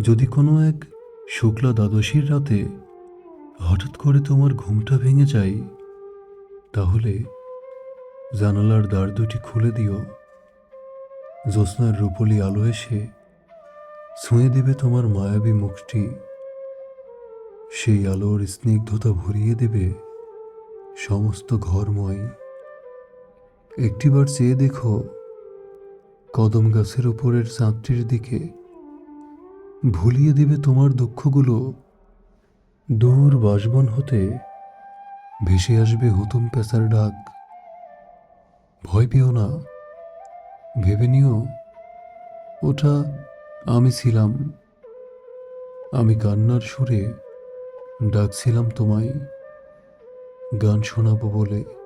যদি কোনো এক শুক্লা দ্বাদশীর রাতে হঠাৎ করে তোমার ঘুমটা ভেঙে যায়, তাহলে জানালার দ্বার দুটি খুলে দিও। জ্যোৎস্নার রূপলি আলো এসে ছুঁয়ে দেবে তোমার মায়াবী মুখটি। সেই আলোর স্নিগ্ধতা ভরিয়ে দেবে সমস্ত ঘরময়। একটিবার চেয়ে দেখো, কদম গাছের উপরের চাঁদটির দিকে ভুলিয়ে দেবে তোমার দুঃখগুলো, দূর বাসবন হতে ভেসে আসবে হুতুম পেঁচার ডাক। ভয় পেও না, ভেবে নিও, ওটা আমি ছিলাম। আমি কান্নার সুরে ডাকছিলাম তোমায়, গান শোনাবো বলে।